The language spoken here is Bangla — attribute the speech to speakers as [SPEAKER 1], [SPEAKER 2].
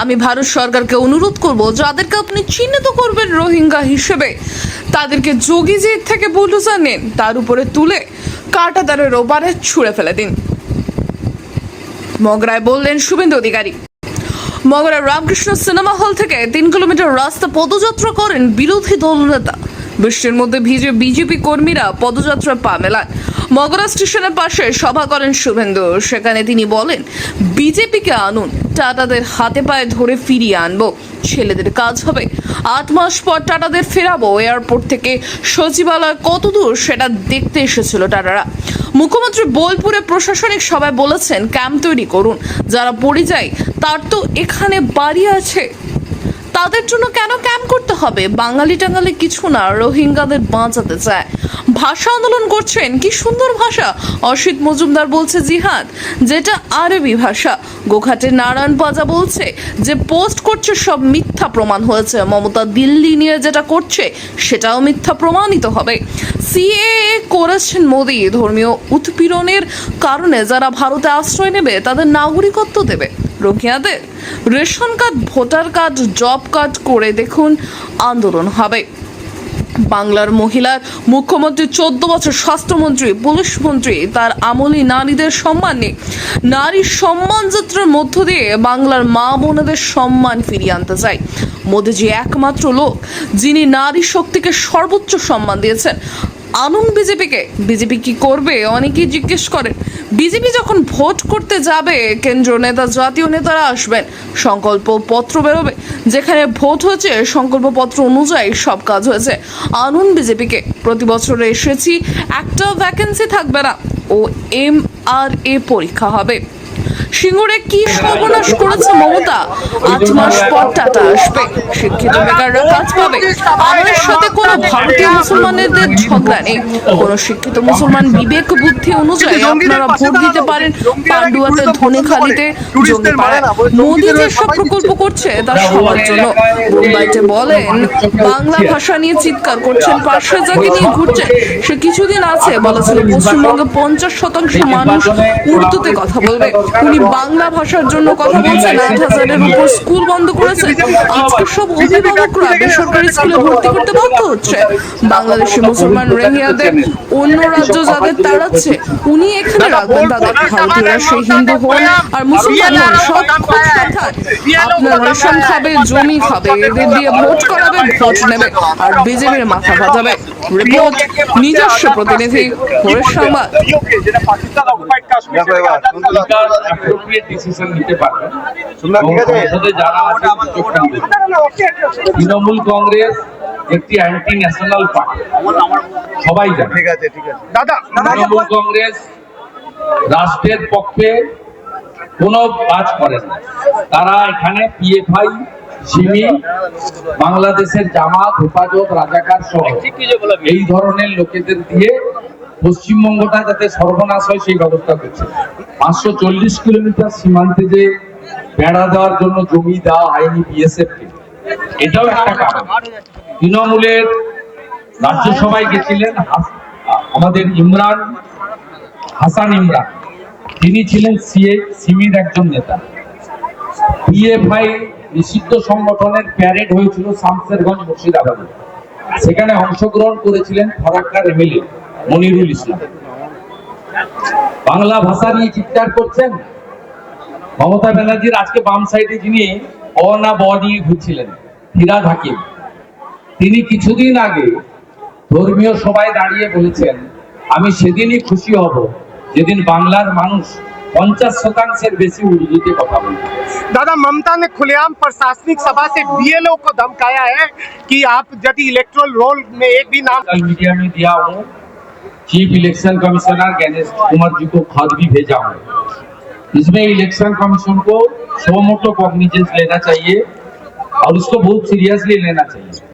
[SPEAKER 1] আমি ভারত সরকারকে অনুরোধ করব, যাদেরকে আপনি চিহ্নিত করবেন রোহিঙ্গা হিসেবে, তাদেরকে যোগীজির থেকে বুলডোজার নেন, তার উপরে তুলে কাঁটাতারের ওপারে ছুঁড়ে ফেলে দিন। মগরায় বললেন শুভেন্দু অধিকারী। মগরা রামকৃষ্ণ সিনেমা হল থেকে তিন কিলোমিটার রাস্তা পদযাত্রা করেন বিরোধী দলনেতা। বৃষ্টির মধ্যে ভিজে বিজেপি কর্মীরা পদযাত্রায় পা মেলান। মগরা স্টেশনের পাশে সভা করেন শুভেন্দু। সেখানে তিনি বলেন, বিজেপিকে আনুন, টাটাদের হাতে পায়ে ধরে ফিরিয়ে আনব, ছেলেদের কাজ হবে। আট মাস পর টাটাদের ফেরাবো, এয়ারপোর্ট থেকে সচিবালয় কত দূর সেটা দেখতে এসেছিল টাটারা। মুখ্যমন্ত্রী বোলপুরে প্রশাসনিক সভায় বলেছেন, ক্যাম্প তৈরি করুন, যারা পরিযায়ী, তার তো এখানে বাড়ি আছে। তাদের জন্য কেন ক্যাম্প করতে হবে? বাঙালি টাঙালি কিছু না, রোহিঙ্গাদের বাঁচাতে চায়। ভাষা আন্দোলন করছেন কি সুন্দর ভাষা? অসিত মজুমদার বলছে জিহাদ, যেটা আরবি ভাষা। গোঘাটে নারায়ণ পাজা বলছে যে, পোস্ট করছে সব মিথ্যা প্রমাণ হয়েছে। মমতা দিল্লি নিয়ে যেটা করছে, সেটাও মিথ্যা প্রমাণিত হবে। সিএএ করেছেন মোদী, ধর্মীয় উৎপীড়নের কারণে যারা ভারতে আশ্রয় নেবে, তাদের নাগরিকত্ব দেবে। রোহিঙ্গাদের ration card, voter card, job card করে দেখুন আন্দোলন হবে। বাংলার মহিলার মুখ্যমন্ত্রী, চোদ্দ বছর স্বাস্থ্যমন্ত্রী, পুলিশ মন্ত্রী, তার আমলি নারীদের সম্মান নেই নারী সম্মান যাত্রার মধ্য দিয়ে বাংলার মা বোনেদের সম্মান ফিরিয়ে আনতে চাই। মোদীজি একমাত্র লোক, যিনি নারী শক্তিকে সর্বোচ্চ সম্মান দিয়েছেন। আনুন বিজেপিকে, বিজেপি কি করবে? অনেকেই জিজ্ঞেস করেন বিজেপি যখন ভোট করতে যাবে কেন্দ্রীয় নেতা, জাতীয় নেতারা আসবেন। সংকল্প পত্র বেরোবে। যেখানে ভোট হয়েছে, সংকল্প পত্র অনুযায়ী সব কাজ হয়েছে। আনুন বিজেপিকে। প্রতি বছর এসেছি, একটা ভ্যাকেন্সি থাকবে না। ও এম আর এ পরীক্ষা হবে। সিঙ্গুরে কি সর্বনাশ করেছে মমতা? আট মাস পর টাটা আসবে। শিক্ষিত বেকাররা কাজ পাবে। আমাদের সাথে কোনো ভারতীয় মুসলমানদের ঝগড়া নেই। কোনো শিক্ষিত মুসলমান বিবেক বুদ্ধি অনুযায়ী আপনারা ভোট দিতে পারেন পান্ডুয়াতে ধনেখালিতে জঙ্গিপাড়ায় মোদী যেসব প্রকল্প করছে, তা সবার জন্য। মুম্বাইতে বলেন, বাংলা ভাষা নিয়ে চিৎকার করছেন, পাশে যাকে নিয়ে ঘুরছেন, সে কিছুদিন আছে বলেছিল পশ্চিমবঙ্গে পঞ্চাশ শতাংশ মানুষ উর্দুতে কথা বলবে। উনি বাংলা ভাষার জন্য কথা বলছেন আট হাজারের উপর স্কুল বন্ধ করেছে। আজকে সব অভিভাবকরা বেসরকারি স্কুলে ভর্তি করতে বাধ্য হচ্ছে। বাংলাদেশি মুসলমান রোহিঙ্গাদের অন্য রাজ্য যাদের তাড়াচ্ছে উনি এখানে রাখবেন তাদের ভারতীয়রা সেই হিন্দু হন। আর মুসলমান হন সব কথা আপনার রেশন খাবে জমি খাবে এদের দিয়ে ভোট করাবে ভোট নেবে। আর বিজেপির মাথা ভাজাবে রিপোর্ট নিজস্ব প্রতিনিধি হরেশ সংবাদ
[SPEAKER 2] যেটা পাকিস্তান অকুপাইড কাশ্মীর
[SPEAKER 3] দেখো এবার, শুনতে দাও।
[SPEAKER 2] সরকার appropriate decision নিতে পারবে
[SPEAKER 3] শুনলাম, ঠিক আছে?
[SPEAKER 2] এবং সংসদে যারা আছে। তৃণমূল কংগ্রেস একটি অ্যান্টি ন্যাশনাল পার্টি সবাই জানে।
[SPEAKER 3] ঠিক আছে ঠিক আছে।
[SPEAKER 2] দাদা তৃণমূল কংগ্রেস রাষ্ট্রের পক্ষে কোনো কাজ করে না। তারা এখানে পিএফআই সিমি বাংলাদেশের জামাত হেফাজত রাজাকার সহ এই ধরনের লোকেদের দিয়ে পশ্চিমবঙ্গটা যাতে সর্বনাশ হয় সেই ব্যবস্থা করছে। পাঁচশো চল্লিশ কিলোমিটার সীমান্তে যে বেড়া দেওয়ার জন্য জমি দেওয়া হয়নি বিএসএফ কে, এটাও একটা কারণ। তৃণমূলের রাজ্যসভায় গেছিলেন আমাদের ইমরান, হাসান ইমরান। তিনি ছিলেন সিএ, সিমির একজন নেতা। পিএফআই নিষিদ্ধ সংগঠনের প্যারেড হয়েছিল শামসেরগঞ্জ মুর্শিদাবাদে। সেখানে অংশগ্রহণ করেছিলেন ফরাক্কার এমএলএ মনিরুল ইসলাম বাংলা ভাষা নিয়ে চিৎকার করছেন মমতা ব্যানার্জির আজকে বাম সাইডে যিনি অ না ব নিয়ে ঘুরছিলেন ফিরাদ হাকিম তিনি কিছুদিন আগে ধর্মীয় সভায় দাঁড়িয়ে বলেছেন আমি সেদিনই খুশি হব যেদিন বাংলার মানুষ পঞ্চাশ শতাংশের বেশি উর্দুতে কথা বলবে
[SPEAKER 4] दादा ममता ने खुलेआम प्रशासनिक सभा से बीएलओ को धमकाया है कि आप यदि इलेक्ट्रल रोल में एक भी नाम
[SPEAKER 2] सोशल मीडिया में दिया हूँ chief election commissioner Ganesh Kumar ji को खत भी भेजा हूँ। इसमें इलेक्शन कमीशन को सो मोटो कॉग्निजेंस लेना चाहिए और उसको बहुत सीरियसली लेना चाहिए।